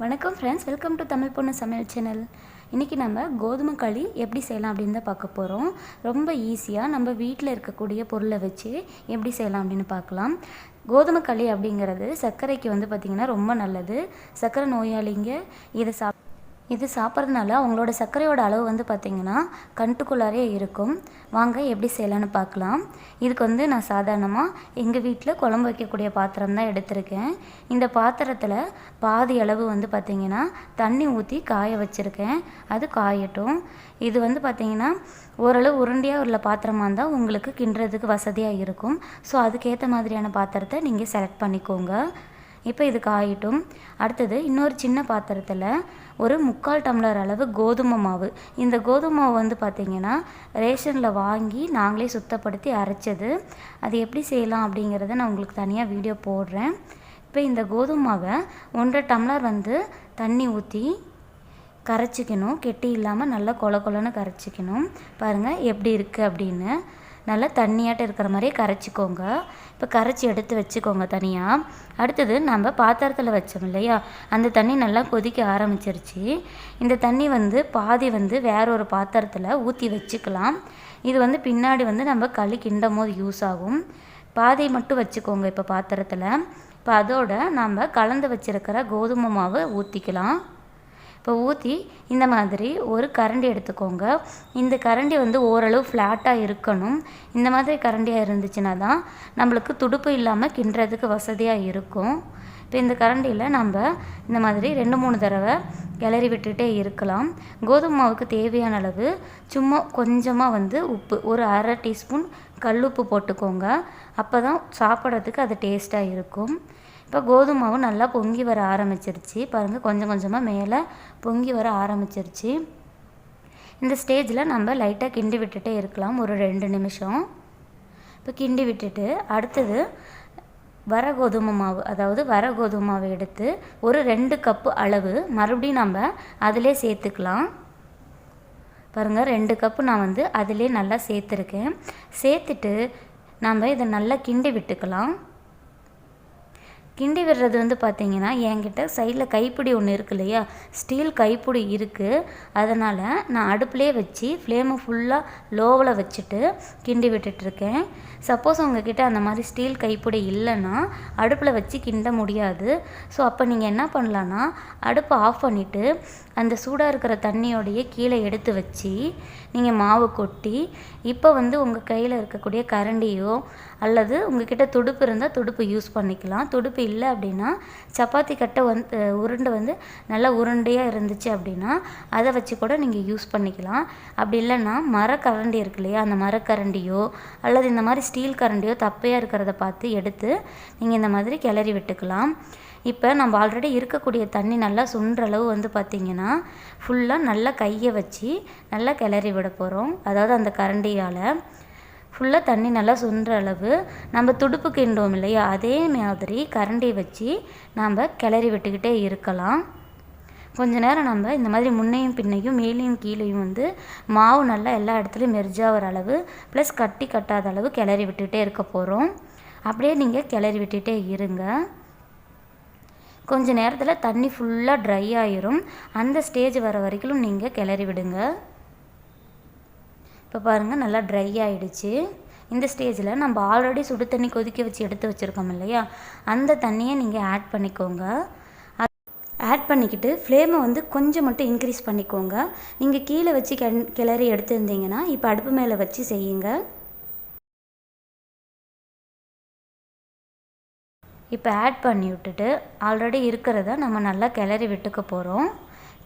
வணக்கம் friends welcome to Tamil பொண்ணு சமையல் சேனல் இன்றைக்கி நம்ம கோதுமை களி எப்படி செய்யலாம் அப்படின்னு தான் பார்க்க போகிறோம் ரொம்ப ஈஸியாக நம்ம வீட்டில் இருக்கக்கூடிய பொருளை வச்சு எப்படி செய்யலாம் அப்படின்னு பார்க்கலாம். கோதுமை களி அப்படிங்கிறது சர்க்கரைக்கு வந்து பார்த்திங்கன்னா ரொம்ப நல்லது. சர்க்கரை நோயாளிங்க இதை சாப் இது சாப்பிட்றதுனால அவங்களோட சர்க்கரையோட அளவு வந்து பார்த்திங்கன்னா கண்ட்டுக்குள்ளாரே இருக்கும். வாங்க எப்படி செய்யலான்னு பார்க்கலாம். இதுக்கு வந்து நான் சாதாரணமாக எங்கள் வீட்டில் குழம்பு வைக்கக்கூடிய பாத்திரம் தான் எடுத்திருக்கேன். இந்த பாத்திரத்தில் பாதி அளவு வந்து பார்த்திங்கன்னா தண்ணி ஊற்றி காய வச்சுருக்கேன். அது காயட்டும். இது வந்து பார்த்திங்கன்னா ஓரளவு உருண்டையாக உள்ள பாத்திரமாக இருந்தால் உங்களுக்கு கிண்டுறதுக்கு வசதியாக இருக்கும். ஸோ அதுக்கேற்ற மாதிரியான பாத்திரத்தை நீங்கள் செலக்ட் பண்ணிக்கோங்க. இப்போ இது ஆகிட்டும் அடுத்தது இன்னொரு சின்ன பாத்திரத்தில் ஒரு முக்கால் டம்ளர் அளவு கோதுமை மாவு. இந்த கோதுமை மாவு வந்து பார்த்திங்கன்னா ரேஷனில் வாங்கி நாங்களே சுத்தப்படுத்தி அரைச்சது. அது எப்படி செய்யலாம் அப்படிங்கிறத நான் உங்களுக்கு தனியாக வீடியோ போடுறேன். இப்போ இந்த கோதுமை மாவை ஒன்றரை டம்ளர் வந்து தண்ணி ஊற்றி கரைச்சிக்கணும். கெட்டி இல்லாமல் நல்லா கொல கொலன்னு கரைச்சிக்கணும். பாருங்கள் எப்படி இருக்குது அப்படின்னு. நல்லா தண்ணியாட்டம் இருக்கிற மாதிரியே கரைச்சிக்கோங்க. இப்போ கரைச்சி எடுத்து வச்சுக்கோங்க தனியாக அடுத்தது நம்ம பாத்திரத்தில் வச்சோம் இல்லையா? அந்த தண்ணி நல்லா கொதிக்க ஆரம்பிச்சிருச்சு. இந்த தண்ணி வந்து பாதி வந்து வேற ஒரு பாத்திரத்தில் ஊற்றி வச்சுக்கலாம். இது வந்து பின்னாடி வந்து நம்ம களி கிண்டும் போது யூஸ் ஆகும். பாதி மட்டும் வச்சுக்கோங்க இப்போ பாத்திரத்தில். இப்போ அதோட நம்ம கலந்து வச்சுருக்கிற கோதுமை மாவை ஊற்றிக்கலாம் இப்போ ஊற்றி இந்த மாதிரி ஒரு கரண்டி எடுத்துக்கோங்க. இந்த கரண்டி வந்து ஓரளவு ஃப்ளாட்டாக இருக்கணும். இந்த மாதிரி கரண்டியாக இருந்துச்சுன்னா தான் நம்மளுக்கு துடுப்பு இல்லாமல் கிண்டுறதுக்கு வசதியாக இருக்கும். இப்போ இந்த கரண்டியில் நம்ம இந்த மாதிரி ரெண்டு மூணு தடவை கிளறி விட்டுகிட்டே இருக்கலாம். கோதுமை மாவுக்கு தேவையான அளவு சும்மா கொஞ்சமாக வந்து உப்பு ஒரு அரை டீஸ்பூன் கல்லுப்பு போட்டுக்கோங்க. அப்போ தான் சாப்பிட்றதுக்கு அது டேஸ்ட்டாக இருக்கும். இப்போ கோதுமை மாவு நல்லா பொங்கி வர ஆரம்பிச்சிருச்சு. பாருங்கள் கொஞ்சம் கொஞ்சமாக மேலே பொங்கி வர ஆரம்பிச்சிருச்சு. இந்த ஸ்டேஜில் நம்ம லைட்டாக கிண்டி விட்டுட்டே இருக்கலாம் ஒரு ரெண்டு நிமிஷம். இப்போ கிண்டி விட்டுட்டு அடுத்தது வர கோதுமை மாவு அதாவது வர கோதுமை மாவு எடுத்து ஒரு ரெண்டு கப்பு அளவு மறுபடியும் நம்ம அதிலே சேர்த்துக்கலாம். பாருங்கள் ரெண்டு கப்பு நான் வந்து அதிலே நல்லா சேர்த்துருக்கேன். சேர்த்துட்டு நம்ம இதை நல்லா கிண்டி விட்டுக்கலாம். கிண்டி விடுறது வந்து பார்த்திங்கன்னா என்கிட்ட சைடில் கைப்பிடி ஒன்று இருக்கு இல்லையா? ஸ்டீல் கைப்பிடி இருக்குது அதனால் நான் அடுப்புலேயே வச்சு ஃப்ளேமை ஃபுல்லாக லோவில் வச்சுட்டு கிண்டி விட்டுட்ருக்கேன் சப்போஸ் உங்ககிட்ட அந்த மாதிரி ஸ்டீல் கைப்பிடி இல்லைன்னா அடுப்பில் வச்சு கிண்ட முடியாது. ஸோ அப்போ நீங்கள் என்ன பண்ணலான்னா அடுப்பை ஆஃப் பண்ணிவிட்டு அந்த சூடாக இருக்கிற தண்ணியோடையே கீழே எடுத்து வச்சு நீங்கள் மாவு கொட்டி இப்போ வந்து உங்கள் கையில் இருக்கக்கூடிய கரண்டியோ அல்லது உங்ககிட்ட துடுப்பு இருந்தால் துடுப்பு யூஸ் பண்ணிக்கலாம். துடுப்பு இல்லை அப்படின்னா சப்பாத்தி கட்டை வந்து உருண்டை வந்து நல்லா உருண்டையாக இருந்துச்சு அப்படின்னா அதை வச்சு கூட நீங்கள் யூஸ் பண்ணிக்கலாம். அப்படி இல்லைன்னா மரக்கரண்டி இருக்கு இல்லையா அந்த மரக்கரண்டியோ அல்லது இந்த மாதிரி ஸ்டீல் கரண்டியோ தப்பையாக இருக்கிறத பார்த்து எடுத்து நீங்கள் இந்த மாதிரி கிளறி விட்டுக்கலாம். இப்போ நம்ம ஆல்ரெடி இருக்கக்கூடிய தண்ணி நல்லா சுன்ற அளவு வந்து பார்த்திங்கன்னா ஃபுல்லாக நல்லா கையை வச்சு நல்லா கிளறி விட போகிறோம் அதாவது அந்த கரண்டியால். ஃபுல்லாக தண்ணி நல்லா சுன்ற அளவு நம்ம துடுப்பு கிண்டோம் இல்லையா? அதே மாதிரி கரண்டி வச்சு நாம் கிளறி விட்டுக்கிட்டே இருக்கலாம். கொஞ்ச நேரம் நம்ம இந்த மாதிரி முன்னையும் பின்னையும் மேலேயும் கீழேயும் வந்து மாவு நல்லா எல்லா இடத்துலையும் மெர்ஜாகிற அளவு ப்ளஸ் கட்டி கட்டாத அளவு கிளறி விட்டுகிட்டே இருக்க போகிறோம் அப்படியே நீங்கள் கிளறி விட்டுகிட்டே இருங்க. கொஞ்சம் நேரத்தில் தண்ணி ஃபுல்லாக ட்ரை ஆயிரும். அந்த ஸ்டேஜ் வர வரைக்கும் நீங்கள் கிளறி விடுங்க. இப்போ பாருங்கள் நல்லா ட்ரை ஆகிடுச்சு இந்த ஸ்டேஜில் நம்ம ஆல்ரெடி சுடு தண்ணி கொதிக்க வச்சு எடுத்து வச்சுருக்கோம் இல்லையா? அந்த தண்ணியை நீங்கள் ஆட் பண்ணிக்கோங்க. ஆட் பண்ணிக்கிட்டு ஃப்ளேமை வந்து கொஞ்சம் மட்டும் இன்க்ரீஸ் பண்ணிக்கோங்க. நீங்கள் கீழே வச்சு கிளறி எடுத்துருந்தீங்கன்னா இப்போ அடுப்பு மேலே வச்சு செய்யுங்க. இப்போ ஆட் பண்ணி விட்டுட்டு ஆல்ரெடி இருக்கிறத நம்ம நல்லா கிளறி விட்டுக்க போகிறோம்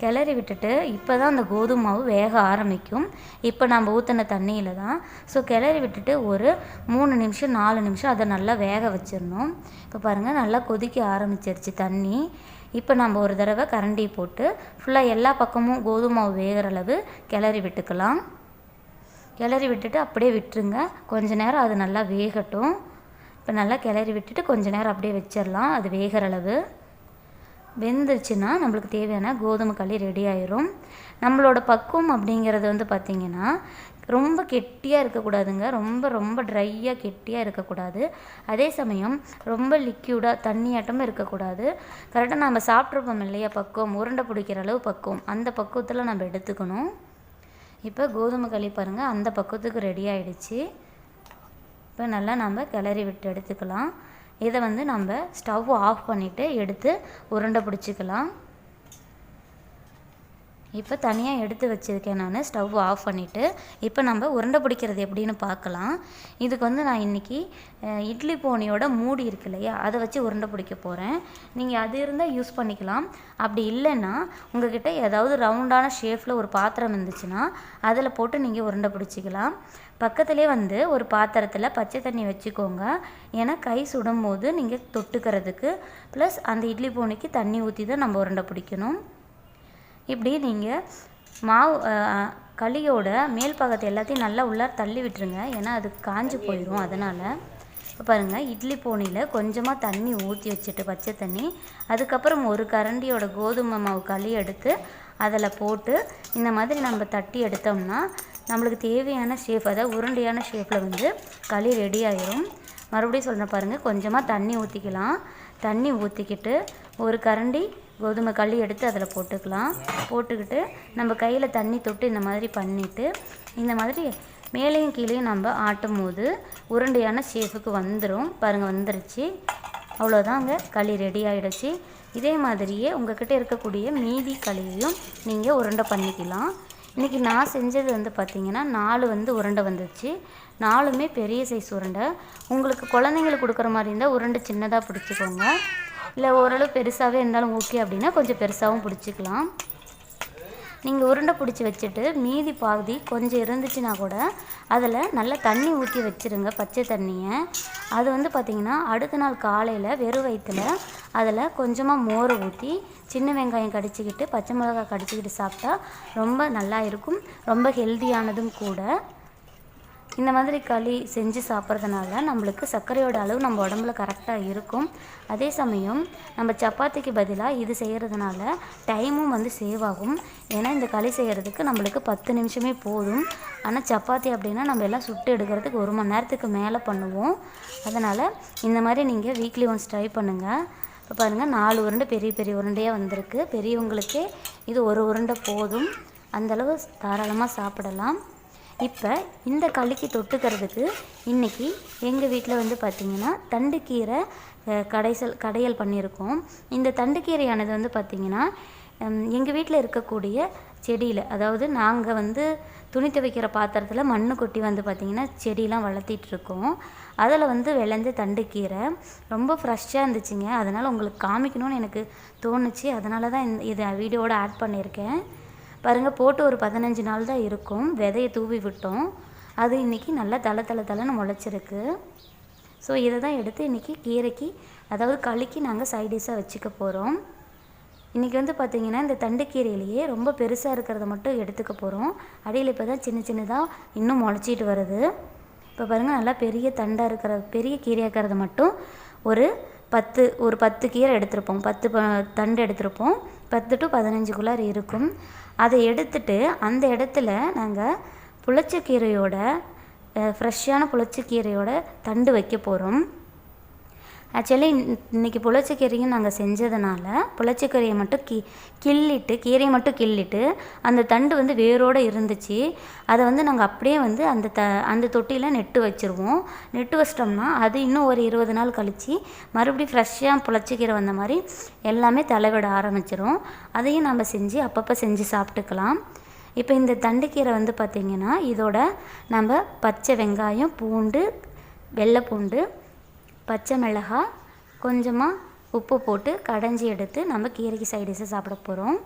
கிளறி விட்டுட்டு இப்போ தான் அந்த கோதுமை மாவு வேக ஆரம்பிக்கும். இப்போ நம்ம ஊற்றின தண்ணியில் தான். ஸோ கிளறி விட்டுட்டு ஒரு மூணு நிமிஷம் நாலு நிமிஷம் அதை நல்லா வேக வச்சிடணும். இப்போ பாருங்கள் நல்லா கொதிக்க ஆரம்பிச்சிருச்சு தண்ணி. இப்போ நம்ம ஒரு தடவை கரண்டி போட்டு ஃபுல்லாக எல்லா பக்கமும் கோதுமை மாவு வேகிற அளவு கிளறி விட்டுக்கலாம். கிளறி விட்டுட்டு அப்படியே விட்டுருங்க. கொஞ்ச நேரம் அது நல்லா வேகட்டும். இப்போ நல்லா கிளறி விட்டுட்டு கொஞ்ச நேரம் அப்படியே வச்சிடலாம். அது வேகிற அளவு வெந்துருச்சுன்னா நம்மளுக்கு தேவையான கோதுமை களி ரெடி ஆயிரும். நம்மளோட பக்குவம் அப்படிங்கிறது வந்து பார்த்திங்கன்னா ரொம்ப கெட்டியாக இருக்கக்கூடாதுங்க. ரொம்ப ரொம்ப ட்ரையாக கெட்டியாக இருக்கக்கூடாது. அதே சமயம் ரொம்ப லிக்யூடாக தண்ணியாட்டமும் இருக்கக்கூடாது. கரெக்டாக நம்ம சாப்பிட்ருப்போம் இல்லையா பக்குவம்? உருண்டை பிடிக்கிற அளவு பக்குவம். அந்த பக்குவத்தில் நம்ம எடுத்துக்கணும். இப்போ கோதுமை களி பாருங்கள் அந்த பக்குவத்துக்கு ரெடி ஆகிடுச்சு இப்போ நல்லா நம்ம கிளறி விட்டு எடுத்துக்கலாம். இதை வந்து நம்ம ஸ்டவ் ஆஃப் பண்ணிவிட்டு எடுத்து உருண்டை பிடிச்சிக்கலாம். இப்போ தனியாக எடுத்து வச்சுருக்கேன் நான் ஸ்டவ் ஆஃப் பண்ணிவிட்டு இப்போ நம்ம உருண்டை பிடிக்கிறது எப்படின்னு பார்க்கலாம். இதுக்கு வந்து நான் இன்றைக்கி இட்லி போனியோட மூடி இருக்கு இல்லையா? அதை வச்சு உருண்டை பிடிக்க போகிறேன் நீங்கள் அது இருந்தால் யூஸ் பண்ணிக்கலாம். அப்படி இல்லைன்னா உங்ககிட்ட ஏதாவது ரவுண்டான ஷேஃபில் ஒரு பாத்திரம் இருந்துச்சுன்னா அதில் போட்டு நீங்கள் உருண்டை பிடிச்சிக்கலாம். பக்கத்துலேயே வந்து ஒரு பாத்திரத்தில் பச்சை தண்ணி வச்சுக்கோங்க. ஏன்னா கை சுடும் போது நீங்கள் தொட்டுக்கிறதுக்கு ப்ளஸ் அந்த இட்லி போனிக்கு தண்ணி ஊற்றி தான் நம்ம உருண்டை பிடிக்கணும். இப்படி நீங்கள் மாவு களியோட மேல் பாகத்தை எல்லாத்தையும் நல்லா உள்ளார தள்ளி விட்டுருங்க. ஏன்னா அது காஞ்சி போயிடும் அதனால். இப்போ பாருங்கள் இட்லி போனியில் கொஞ்சமாக தண்ணி ஊற்றி வச்சுட்டு பச்சை தண்ணி. அதுக்கப்புறம் ஒரு கரண்டியோட கோதுமை மாவு களி எடுத்து அதில் போட்டு இந்த மாதிரி நம்ம தட்டி எடுத்தோம்னா நம்மளுக்கு தேவையான ஷேப் அதாவது உருண்டையான ஷேப்பில் வந்து களி ரெடி ஆயிரும். மறுபடியும் சொல்கிறேன் பாருங்கள் கொஞ்சமாக தண்ணி ஊற்றிக்கலாம் தண்ணி ஊற்றிக்கிட்டு ஒரு கரண்டி கோதுமை களி எடுத்து அதில் போட்டுக்கலாம். போட்டுக்கிட்டு நம்ம கையில் தண்ணி தொட்டு இந்த மாதிரி பண்ணிவிட்டு இந்த மாதிரி மேலேயும் கீழேயும் நம்ம ஆட்டும் போது உருண்டையான ஷேப்புக்கு வந்துடும் பாருங்கள் வந்துருச்சு. அவ்வளோதாங்க களி ரெடி ஆகிடுச்சு இதே மாதிரியே உங்ககிட்ட இருக்கக்கூடிய மீதி களியையும் நீங்கள் உருண்டை பண்ணிக்கலாம். இன்றைக்கி நான் செஞ்சது வந்து பார்த்திங்கன்னா நாலு வந்து உருண்டை வந்துச்சு நாலுமே பெரிய சைஸ் உருண்டை. உங்களுக்கு குழந்தைங்களுக்கு கொடுக்குற மாதிரி இருந்தால் உருண்டை சின்னதாக பிடிச்சிக்கோங்க. இல்லை ஓரளவு பெருசாகவே இருந்தாலும் ஓகே அப்படின்னா கொஞ்சம் பெருசாகவும் பிடிச்சிக்கலாம். நீங்கள் உருண்டை பிடிச்சி வச்சுட்டு மீதி பாதி கொஞ்சம் இருந்துச்சுன்னா கூட அதில் நல்லா தண்ணி ஊற்றி வச்சுருங்க பச்சை தண்ணியை. அது வந்து பார்த்திங்கன்னா அடுத்த நாள் காலையில் வெறும் வயிற்றில் அதில் கொஞ்சமாக மோரை ஊற்றி சின்ன வெங்காயம் கடிச்சிக்கிட்டு பச்சை மிளகாய் கடிச்சிக்கிட்டு சாப்பிட்டா ரொம்ப நல்லா இருக்கும். ரொம்ப ஹெல்த்தியானதும் கூட. இந்த மாதிரி களி செஞ்சு சாப்பிட்றதுனால நம்மளுக்கு சர்க்கரையோட அளவு நம்ம உடம்புல கரெக்டாக இருக்கும். அதே சமயம் நம்ம சப்பாத்திக்கு பதிலாக இது செய்கிறதுனால டைமும் வந்து சேவ் ஆகும். ஏன்னா இந்த களி செய்கிறதுக்கு நம்மளுக்கு பத்து நிமிஷமே போதும். ஆனால் சப்பாத்தி அப்படின்னா நம்ம எல்லாம் சுட்டு எடுக்கிறதுக்கு ஒரு மணி நேரத்துக்கு மேலே பண்ணுவோம். அதனால் இந்த மாதிரி நீங்கள் வீக்லி ஒன்ஸ் ட்ரை பண்ணுங்கள் இப்போ பாருங்கள் நாலு உருண்டை பெரிய பெரிய உருண்டையாக வந்திருக்கு. பெரியவங்களுக்கே இது ஒரு உருண்டை போதும். அந்தளவு தாராளமாக சாப்பிடலாம். இப்போ இந்த களிக்கு தொட்டுக்கிறதுக்கு இன்றைக்கி எங்கள் வீட்டில் வந்து பார்த்திங்கன்னா தண்டுக்கீரை கடைசல் கடையல் பண்ணியிருக்கோம். இந்த தண்டுக்கீரையானது வந்து பார்த்திங்கன்னா எங்கள் வீட்டில் இருக்கக்கூடிய செடியில் அதாவது நாங்கள் வந்து துணி துவைக்கிற பாத்திரத்தில் மண் கொட்டி வந்து பார்த்திங்கன்னா செடியெலாம் வளர்த்திட்ருக்கோம். அதில் வந்து விளைஞ்ச தண்டுக்கீரை ரொம்ப ஃப்ரெஷ்ஷாக இருந்துச்சுங்க. அதனால் உங்களுக்கு காமிக்கணும்னு எனக்கு தோணுச்சு. அதனால தான் இந்த இதை வீடியோவோட ஆட் பண்ணியிருக்கேன். பாருங்கள் போட்டு ஒரு பதினஞ்சு நாள் தான் இருக்கும். விதையை தூவி விட்டோம். அது இன்றைக்கி நல்லா தலை தலை தலைன்னு முளைச்சிருக்கு. ஸோ இதை தான் எடுத்து இன்றைக்கி கீரைக்கு அதாவது களிக்கு நாங்கள் சைடிஷாக வச்சுக்க போகிறோம் இன்றைக்கி வந்து பார்த்திங்கன்னா இந்த தண்டுக்கீரையிலேயே ரொம்ப பெருசாக இருக்கிறத மட்டும் எடுத்துக்க போகிறோம் அடியில் இப்போ தான் சின்ன சின்னதாக இன்னும் முளைச்சிட்டு வருது. இப்போ பாருங்கள் நல்லா பெரிய தண்டாக இருக்கிற பெரிய கீரையாக இருக்கிறத மட்டும் ஒரு பத்து ஒரு பத்து கீரை எடுத்திருப்போம். பத்து ப- தண்டு எடுத்திருப்போம். பத்து டு பதினஞ்சுக்குள்ளார இருக்கும். அதை எடுத்துட்டு அந்த இடத்துல நாங்கள் புளிச்சக்கீரையோட ஃப்ரெஷ்ஷான புளிச்சக்கீரையோட தண்டு வைக்க போகிறோம் ஆக்சுவலி இன்னைக்கு புளிச்சக்கீரையும் நாங்கள் செஞ்சதுனால புளிச்சக்கீரையை மட்டும் கி கிள்ளிட்டு கீரையை மட்டும் கிள்ளிட்டு அந்த தண்டு வந்து வேரோடு இருந்துச்சு. அதை வந்து நாங்கள் அப்படியே வந்து அந்த த அந்த தொட்டியில் நெட்டு வச்சுருவோம். நெட்டு வச்சிட்டோம்னா அது இன்னும் ஒரு இருபது நாள் கழித்து மறுபடியும் ஃப்ரெஷ்ஷாக புளிச்சக்கீரை வந்த மாதிரி எல்லாமே தலைவிட ஆரம்பிச்சிரும். அதையும் நம்ம செஞ்சு அப்பப்போ செஞ்சு சாப்பிட்டுக்கலாம். இப்போ இந்த தண்டுக்கீரை வந்து பார்த்திங்கன்னா இதோட நம்ம பச்சை வெங்காயம் பூண்டு வெள்ளை பூண்டு பச்சை மிளகாய் கொஞ்சமாக உப்பு போட்டு கடைஞ்சி எடுத்து நம்ம கீரைக்கு சைடிஸை சாப்பிட போகிறோம்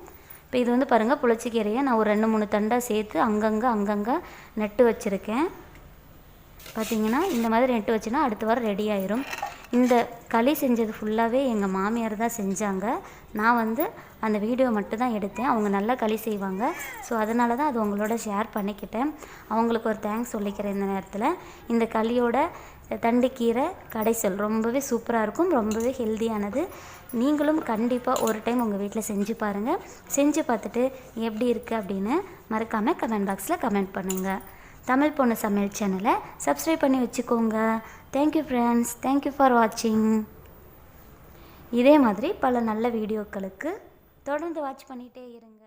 இப்போ இது வந்து பாருங்கள் புளிச்சக்கீரையை நான் ஒரு ரெண்டு மூணு தண்டாக சேர்த்து அங்கங்கே அங்கங்கே நட்டு வச்சுருக்கேன். பார்த்தீங்கன்னா இந்த மாதிரி நெட்டு வச்சுன்னா அடுத்த வாரம் ரெடி ஆயிரும். இந்த களி செஞ்சது ஃபுல்லாகவே எங்கள் மாமியார் தான் செஞ்சாங்க. நான் வந்து அந்த வீடியோ மட்டும் தான் எடுத்தேன். அவங்க நல்லா களி செய்வாங்க. ஸோ அதனால தான் அது உங்களோட ஷேர் பண்ணிக்கிட்டேன். அவங்களுக்கு ஒரு தேங்க்ஸ் சொல்லிக்கிறேன் இந்த நேரத்தில். இந்த களியோட தண்டுக்கீரை கடைசல் ரொம்பவே சூப்பராக இருக்கும் ரொம்பவே ஹெல்தியானது. நீங்களும் கண்டிப்பாக ஒரு டைம் உங்கள் வீட்டில் செஞ்சு பாருங்கள் செஞ்சு பார்த்துட்டு எப்படி இருக்குது அப்படின்னு மறக்காமல் கமெண்ட் பாக்ஸில் கமெண்ட் பண்ணுங்கள் தமிழ் பொண்ணு சமையல் சேனலை சப்ஸ்கிரைப் பண்ணி வச்சுக்கோங்க. தேங்க்யூ ஃப்ரெண்ட்ஸ் தேங்க்யூ ஃபார் வாட்சிங் இதே மாதிரி பல நல்ல வீடியோக்களுக்கு தொடர்ந்து வாட்ச் பண்ணிகிட்டே இருங்க.